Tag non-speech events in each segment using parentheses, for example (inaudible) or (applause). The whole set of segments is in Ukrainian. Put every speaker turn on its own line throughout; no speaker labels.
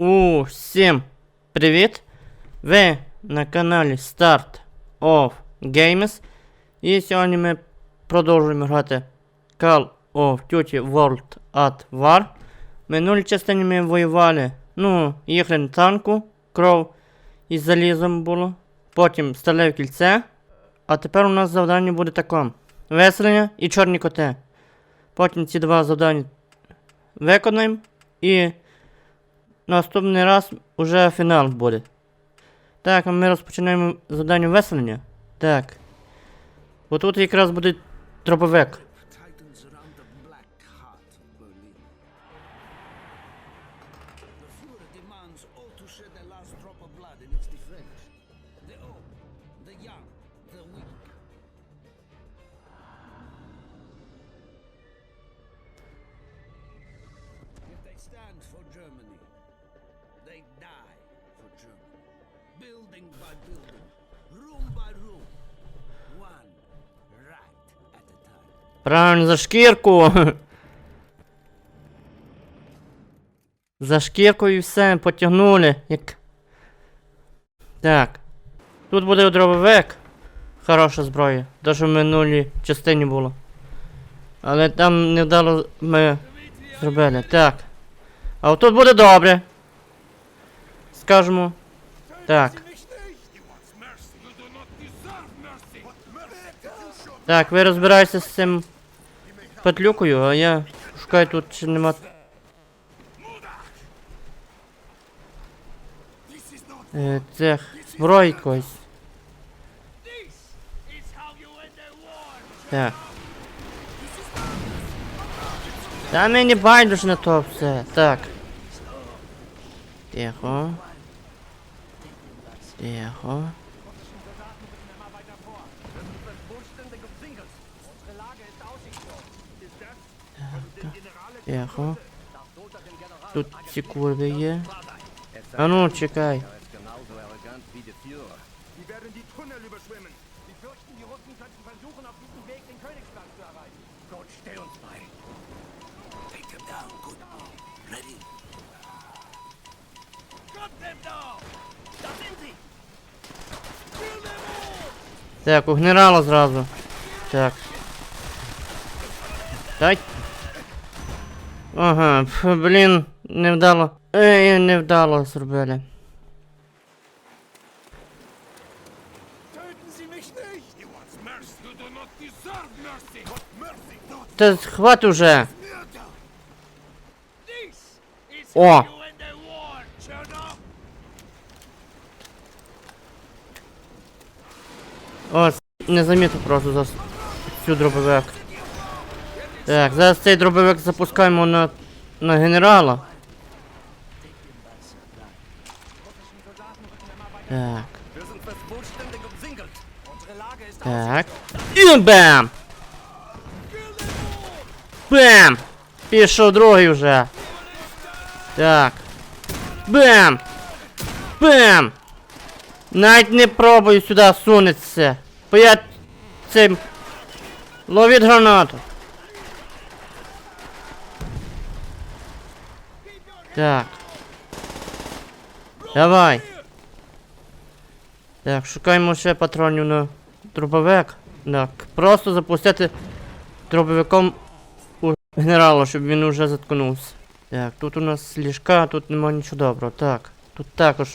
Усім привіт! Ви на каналі Start of Games. І сьогодні ми продовжуємо грати Call of Duty World at War. Минулій частині ми воювали, ну, їхали на танку, кров із залізом було. Потім сталеве кільце. А тепер у нас завдання буде таке. Веселення і чорні коти. Потім ці два завдання виконаємо і Наступний раз уже фінал буде. Так, а ми розпочинаємо завдання веселення. Так. Бо тут якраз буде дробовик.
For Germany, they die for Germany. Building by building, room by room, one right at a time.
Правильно, за шкірку. (laughs) За шкірку і все, потягнули. Як... Так. Тут буде дробовик. Хороша зброя. Що в минулій частині було. Але там невдало ми зробили. Так. А от тут буде добре. Скажемо. Так. Так, ви розбираєтеся з цим петлюкою, а я шукаю тут чи нема. Е, цих зброї якоїсь. Так. Та мені байдуже на то все. Так. Тихо. Тихо. Ehre. Тут ці курви є. А ну, чекай. Так, у генерала зразу. Так. Дай. Ага, пф, блін, невдало. Ей, невдало зробили.
Töten Sie mich nicht!
О, не замітив просто за цю дробовик. Так, зараз цей дробовик запускаємо на, на генерала. Так. Так. І бам! Бам! Пішов другий вже. Так. Бам! Бам! Навіть не пробую сюди сунеться. Бо я цим. Ловіть гранату. Так. Давай. Так, шукаємо ще патронів на дробовик. Так, просто запустити дробовиком у генерала, щоб він уже заткнувся. Так, тут у нас ліжка, тут нема нічого доброго. Так, тут також.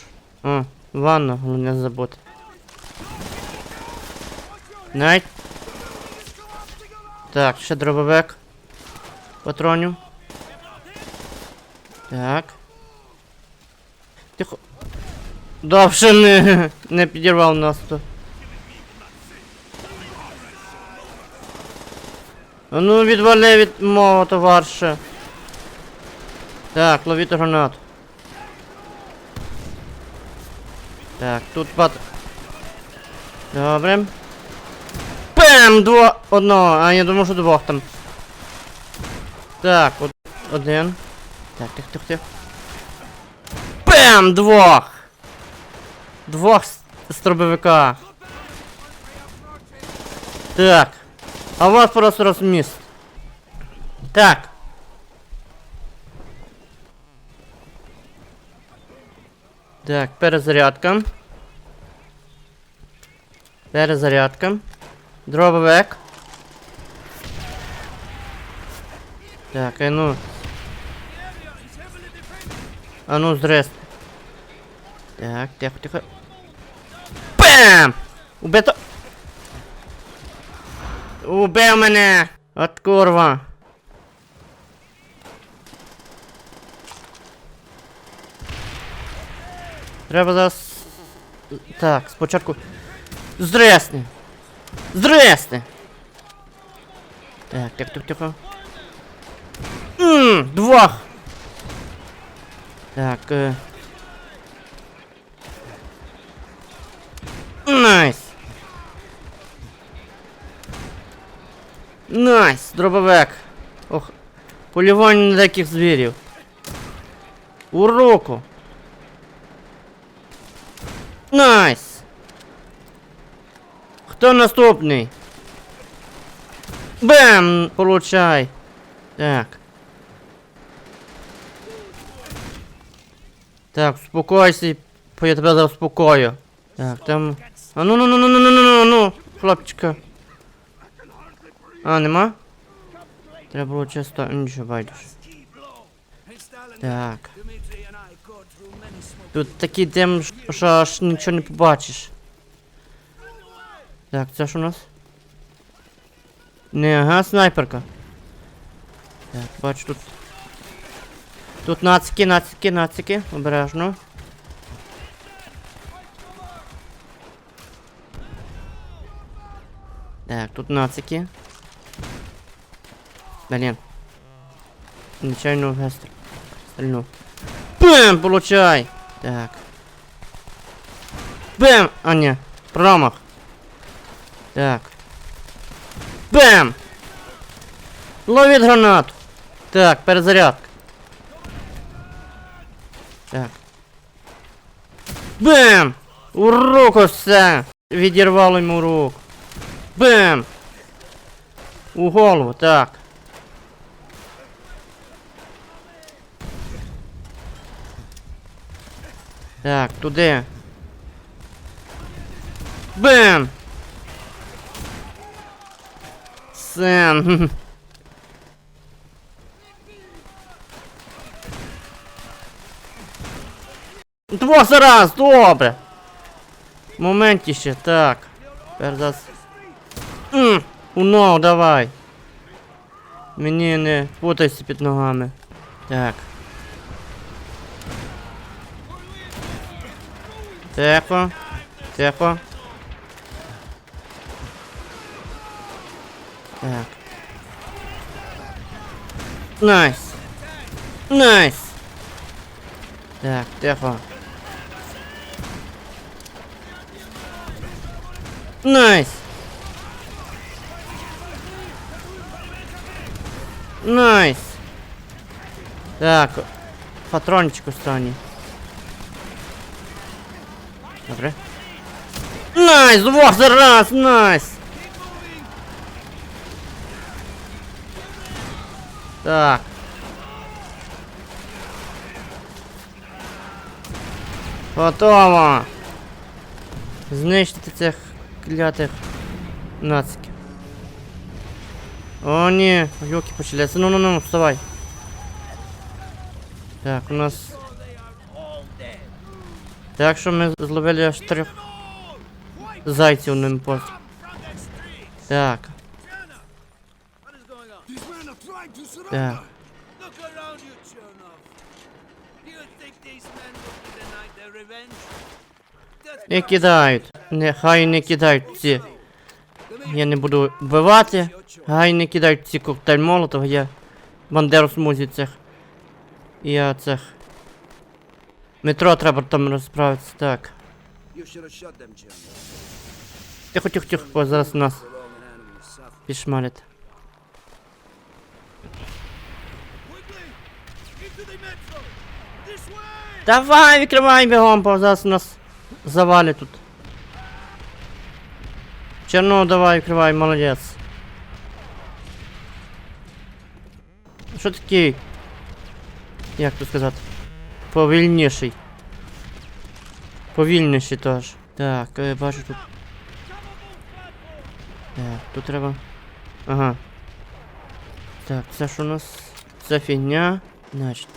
О, ванна, головне не забути. Навіть. Так, ще дробовик. Патронів. Так. Тихо. Довше не, не підірвав нас. А ну відвали від мого товариша. Так, ловіть гранату. Так, тут пат. Добре. Пем! Дво... Одного, а я думав, що двох там. Так, од... один. Так, тих, тих, тих. Пем! Двох! Двох дробовика. Так. А вас просто розміст. Так. Так, перезарядка. Перезарядка. Дробовик. Так, а ну. А ну, здрасте. Так, тихо, тихо. Бам! Убито! Убив мене! От курва! Треба зараз. Так, спочатку. Здрасте! Здрасте! Так, тихо, тихо, тихо. Ммм, двох! Так, е. Найс! Найс! Дробовик! Ох, полювання на диких звірів. У руку! Найс! Хто наступний? Бем! Получай! Так. Так, успокойся, я тебе заспокою. Так, там. А ну ну ну ну ну ну ну ну ну хлопчика. А, нема? Треба було чисто. Нічого байдуже. Так. Тут такий дим, що аж нічого не побачиш. Так, це ж у нас? Не, ага, снайперка. Так, бачу тут. Тут нацики, нацики, нацики. Обережно. Так, тут нацики. Блін. Нечайно вестер. Стрільнув. Бэм! Получай! Так. Бэм! А, не. Промах. Так. Бэм! Ловит гранату. Так, перезарядка. Так. Бэм! У руку все! Відірвало йому руку. Бэм! У голову, так. Так, туди. Бем! Сен. Двох зараз, добре. Моментіще, так. Тепер зараз. Уно, давай. Мені не путайся під ногами. Так. Тихо. Тихо. Так. Найс. Найс. Так, тихо. Найс. Найс. Так, патрончик останній. Найс! Двох зараз! Найс! Так. Готово! Знищити цих клятих нациків. О, ні, юки почалися. Ну, ну, ну, вставай. Так, у нас. Так що ми зловили аж трьох Зайців не пофіг. Так. Так. Не кидають. Нехай не кидають ці. Я не буду вбивати. Хай не кидають ці коктейль молотов, я бандеру смузі цих. Я цих. Метро треба там розправитися, так тихо, бо зараз нас
way!
Давай, відкривай бігом, бо зараз нас завалять тут. Черно, давай, відкривай, молодець. Що такий? Як тут сказати? Повільніший. Повільніші теж. Так, е, бачу тут. Так, тут треба. Ага. Так, це що у нас? Це фігня. Значить.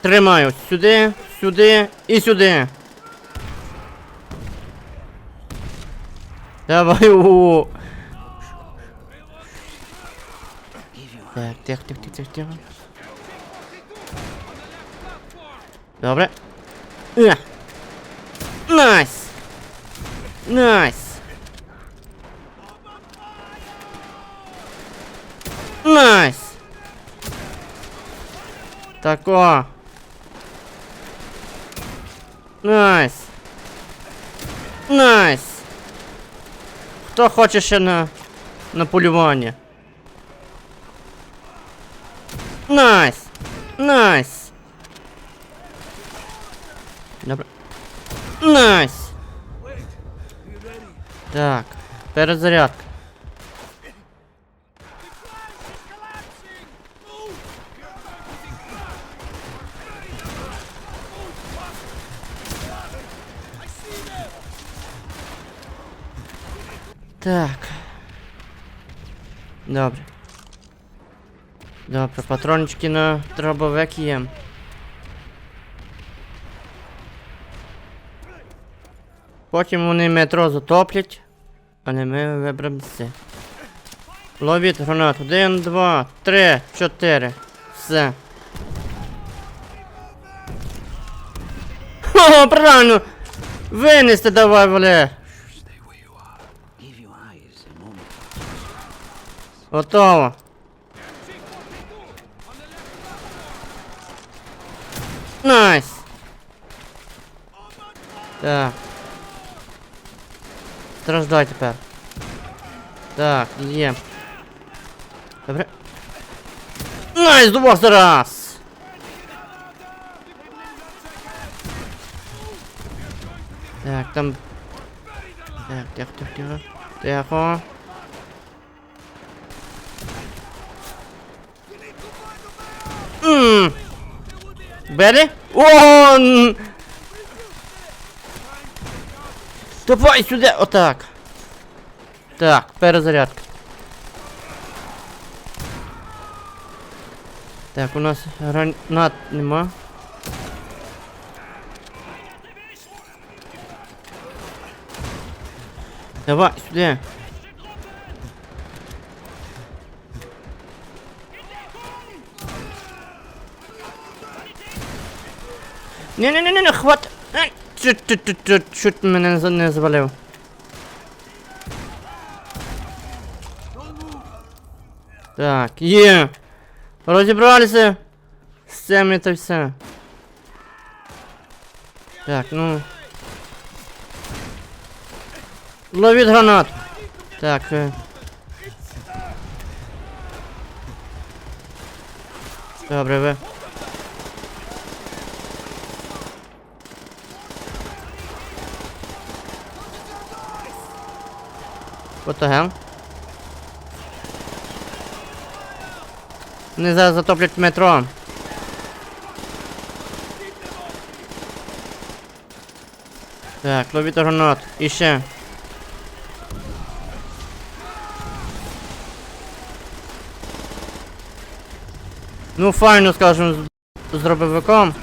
Тримаю сюди, сюди і сюди. Давай у. Так, тихо, тихо, тихо, тихо, тихо. Добре. Е. Найс! Найс! Найс! Тако. Найс! Найс! Хто хоче ще на, на полювання? Найс! Найс! Добре. Найс! Так, перезарядка. Так. Добре. Добре, патрончики на дробовик є. Потім вони метро затоплять, але ми виберемося. Ловіть гранат. Один, два, три, чотири. Все. О, правильно! Винести давай, вале! Готово. Найс. Так. Страждай тепер. Так, є. Добре. Найс, двох зараз! Так, там. Так, тихо, тихо, тихо. Тихо. Ммм. Бери? Он! Давай сюди! Отак. Так, перезарядка. Так, у нас гранат нема. Давай, сюди. Не-не-не-не, хват. Чуть, мене не завалив. Так, є. Розібралися. З цим та все. Так, ну. Ловіть гранат. Так. Е. Добре, ви. What the hell? Вони зараз затоплять метро. Так, ловіть гранат. І ще. Ну, файно, скажемо, з дробовиком.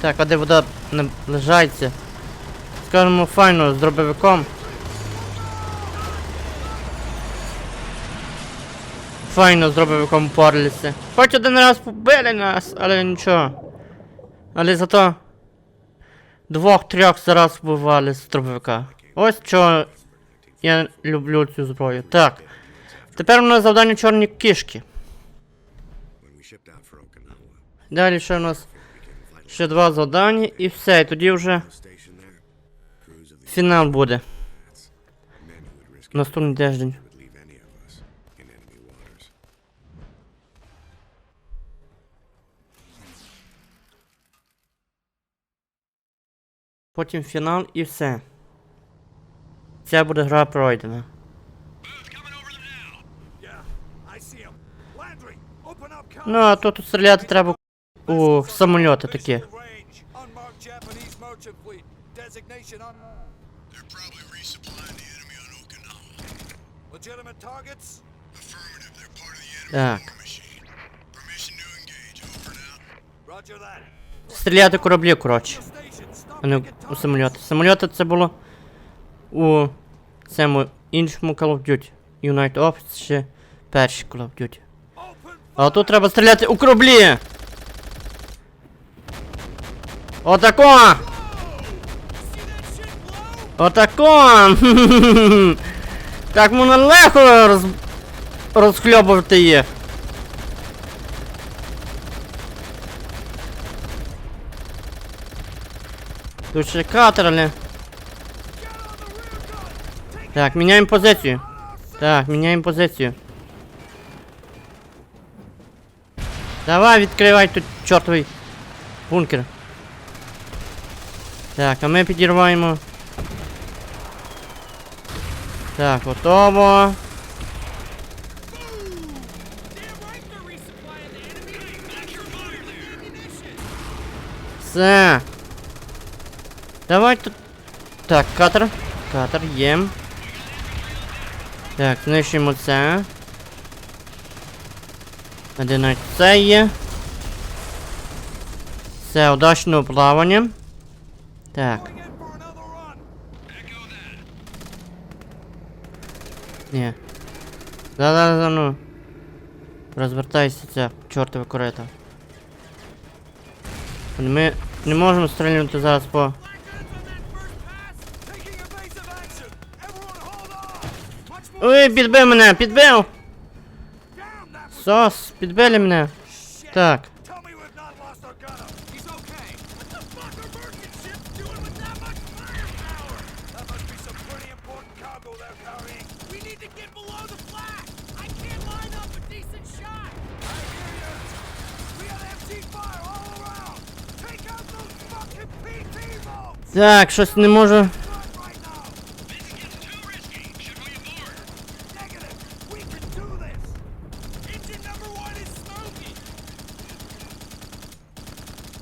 Так, а де вода не лежається? Скажемо, файно, з дробовиком. Файно з дробовиком упоралися. Хоч один раз побили нас, але нічого. Але зато двох-трьох зараз вбивали з дробовика. Ось чого я люблю цю зброю. Так. Тепер у нас завдання чорні кішки. Далі ще у нас ще два завдання і все, і тоді вже фінал буде. Наступний тиждень. Потім фінал і все. Ця буде гра пройдена.
Yeah, I see him. Landry, open up comms.
Ну, а тут стріляти треба у самольоти такі.
Range. Unmarked Japanese merchant fleet. Designation on
They're probably resupplying the enemy on Okinawa.
legitimate targets.
Affirmative, they're part of the enemy
Так.
war machine. Permission to engage. Over and out.
Roger that.
Стріляти кораблі, коротше. А не у
targets.
самольоти. Самольоти це було у цьому іншому Call of Duty. United Ops ще перший Call of Duty. А тут треба стріляти у кораблі! Отако! Отако! (laughs) Так можна легко роз... розхльобувати їх. Тут катерли. Так, міняємо позицію. Так, міняємо позицію. Давай, відкривай тут чортовий бункер. Так, а ми підірваємо. Так, готово. Все. Давай тут. Так, катер. Катер, єм. Так, знищуємо це. Де це є. Все, удачного плавання. Так. Ні. Да-да-да, ну. Розвертайся ця чортове корито. Ми не можемо стрілянути зараз по. Ой, підбив мене, підбив! Сос, підбили мене. Так.
Tell me we've not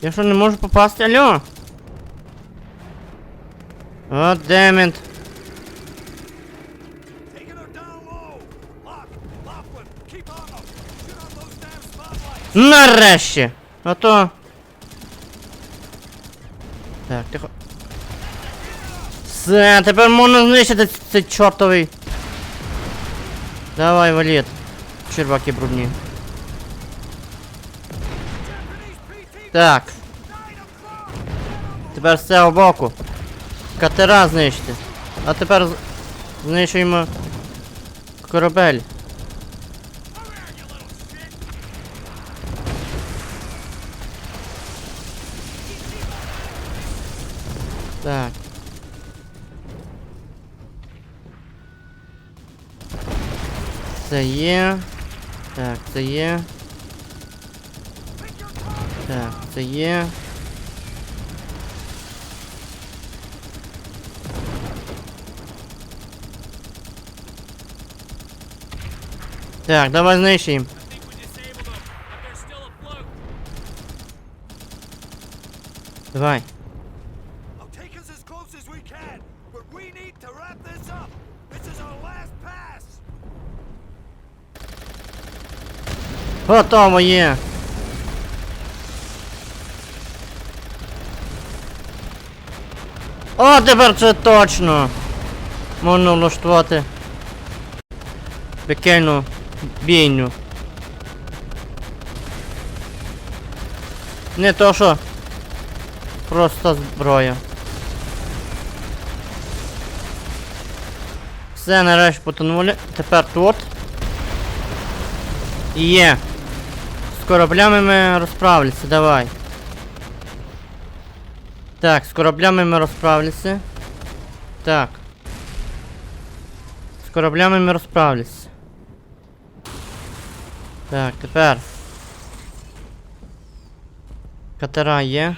Я що не можу попасти? Алло? О, демент.
Taking her down low. Lock, Laughlin, keep on them. Shoot on those damn spotlights.
Нарешті! А то. Так, тихо. Все, тепер можна знищити ц- цей чортовий. Давай, валіт. Черваки брудні. Так, тепер з цього боку. Катера знищити. А тепер знищуємо корабель. Так. Це є. Так, це є. Так, це є. Так, давай знищуємо.
think we disabled
О, тепер це точно. Можна влаштувати. Пекельну бійню. Не то що. Просто зброя. Все, нарешті потонули. Тепер тут. Є. З кораблями ми розправилися, давай. Так, з кораблями ми розправилися. Так. З кораблями ми розправилися. Так, тепер. Катера є.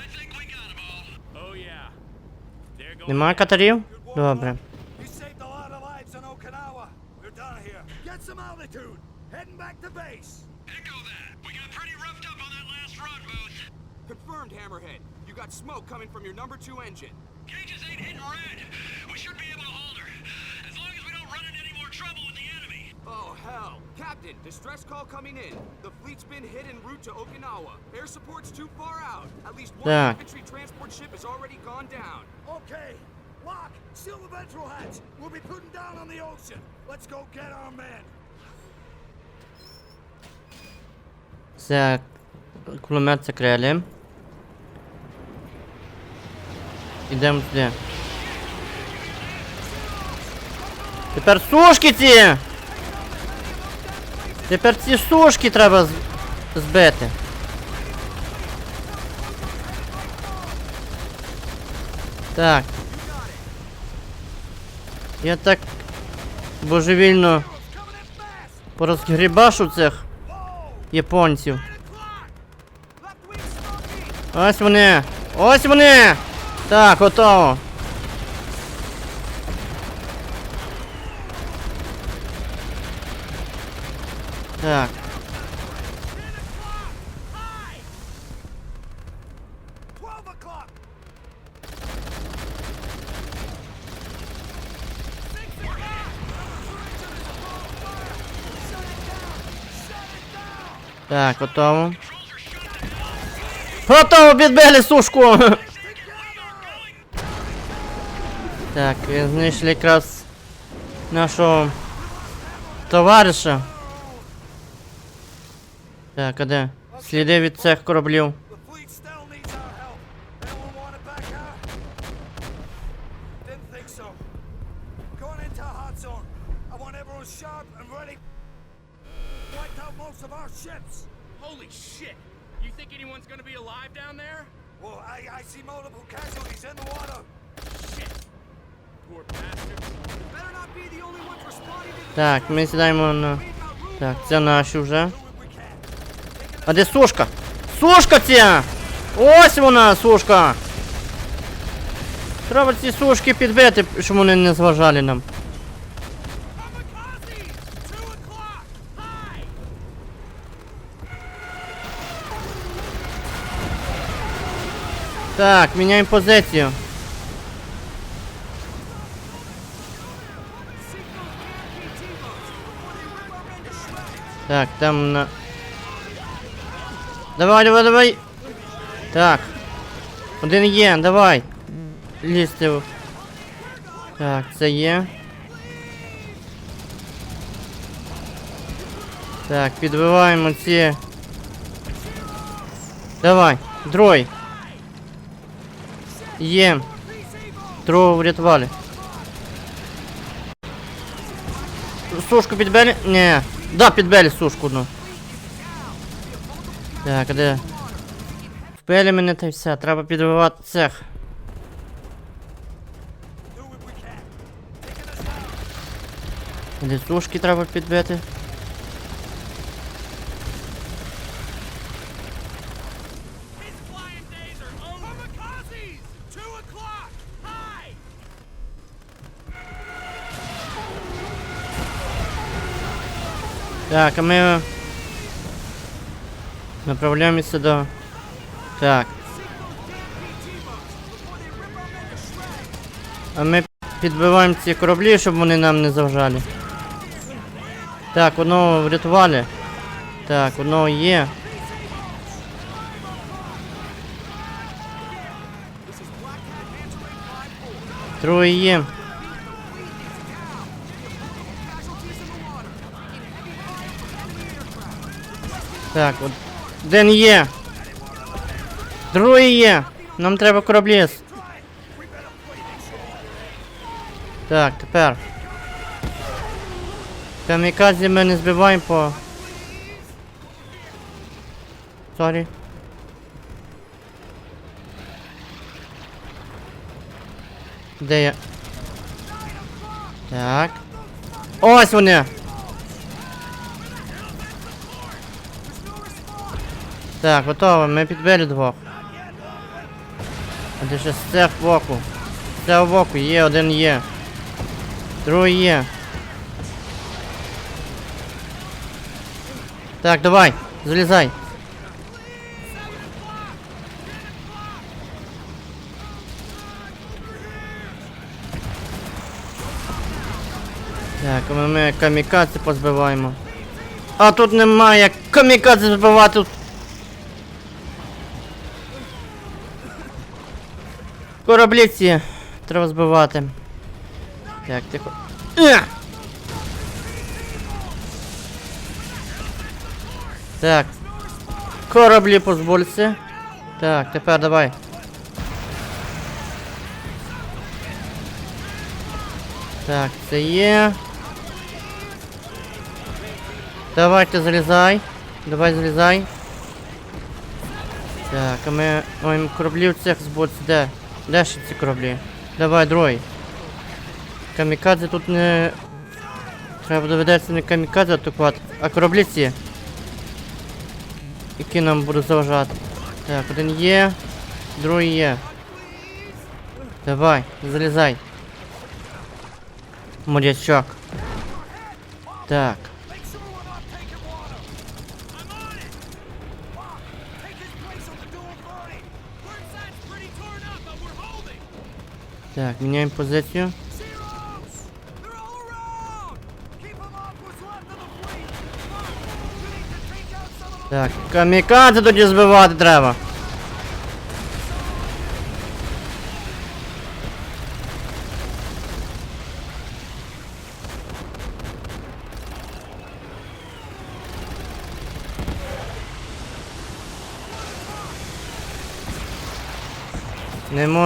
Oh.
Нема катерів? Добре.
Heading back to base.
Echo that. We got pretty roughed up on that last run, Booth.
Confirmed, Hammerhead. You
got smoke coming from your number two engine.
Cages ain't hitting red. We should be able to hold her. As long as we don't run into any more trouble with the enemy.
Oh, hell. Captain, distress call coming in. The fleet's been hit en route to Okinawa. Air support's too far out. At least one
yeah.
infantry transport ship has already gone down.
Okay. Lock, seal the ventral hatch. We'll be putting down on the ocean. Let's go get our men.
Za kulomet să. Ідемо сюди. Тепер сушки ці! Тепер ці сушки треба збити. Так. Я так божевільно порозгрібашу цих японців. Ось вони! Ось вони! Так, готово. Так. Так, готово. Готово, підбили сушку! (laughs) Так, знайшли якраз нашого товариша. Так, а де? Сліди від цих кораблів.
Well, I, I see multiple casualties in the water.
Так, ми сідаємо на. Так, це наші вже. А де сушка? Сушка ця! Ось вона, сушка! Треба ці сушки підбити, щоб вони не зважали нам. Так, міняємо позицію. Так, там на. Давай, давай, давай. Так. Один є, давай. Лізьте. Так, це є. Так, підбиваємо ці. Давай, дрой. Є. Другого врятували. Сушку підбили? Ні. Да, підбили сушку ну. Так, а де? Вбили мене та все, треба підбивати цех. Де треба підбити? Так, а ми направляємося до. Так. А ми підбиваємо ці кораблі, щоб вони нам не заважали. Так, одного врятували. Так, одного є. Троє є. Так, от. Один є. Другий є. Нам треба кораблі. Так, тепер. Камікадзі ми не збиваємо по. Сорі. Де я? Так. Ось вони! Так, готово, ми підбили двох. А де ще це в боку. Це в боку, є, один є. Другий є. Так, давай, залізай.
Так, ми камікадзе позбиваємо. А тут немає камікадзе збивати, тут Кораблі ці треба збивати. Так, тихо. Е! Так. Кораблі позбулься. Так, тепер давай. Так, це є. Давайте залізай. Давай залізай. Так, а ми. Ой, кораблів цих збудь де? Де ще ці кораблі? Давай, другий. Камікадзе тут не. Треба доведеться не камікадзе атакувати, а кораблі ці. Які нам будуть заважати. Так, один є, другий є. Давай, залізай. Морячок. Так.
Some меняем позицію.
Так, камікадзе тоді збивати треба.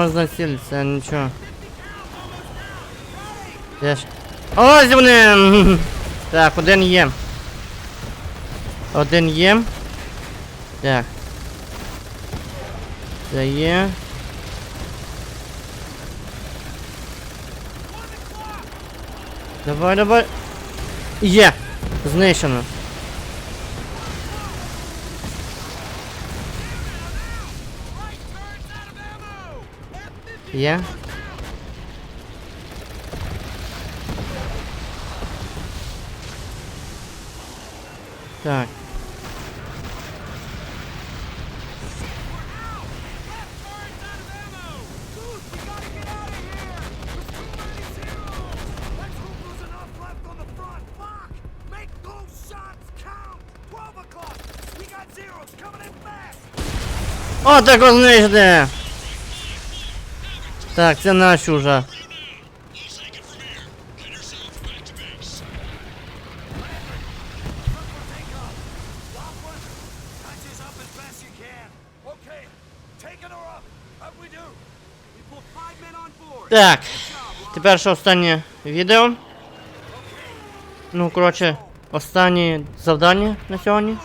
Можна цілитися, нічого. Де ж? Ось вони! (laughs) Так, один є. Один є. Так. Це є. Давай, давай. Є! Знищено. Є. Так.
Let's hope there's
так це наші
board.
Так. Тепер що останнє відео. Ну, коротше, останнє завдання на сьогодні.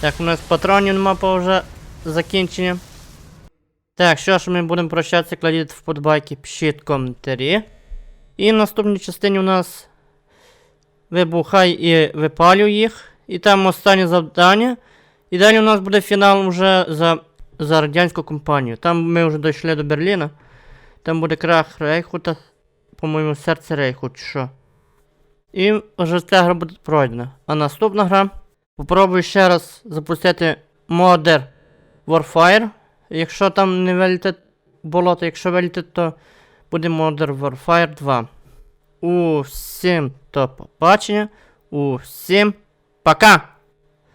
Так, у нас патронів нема по вже закінчення. Так, що ж ми будемо прощатися, кладіть вподобайки, пишіть коментарі. І в наступній частині у нас вибухай і випалюй їх. І там останнє завдання. І далі у нас буде фінал вже за, за радянську компанію. Там ми вже дійшли до Берліна. Там буде крах Рейху та, по-моєму, серце Рейху, чи що. І вже ця гра буде пройдена. А наступна гра. Попробую ще раз запустити Modern Warfare. Якщо там не вилітить болото, якщо вилітить, то буде Modern Warfare 2. Усім до побачення. Усім пока!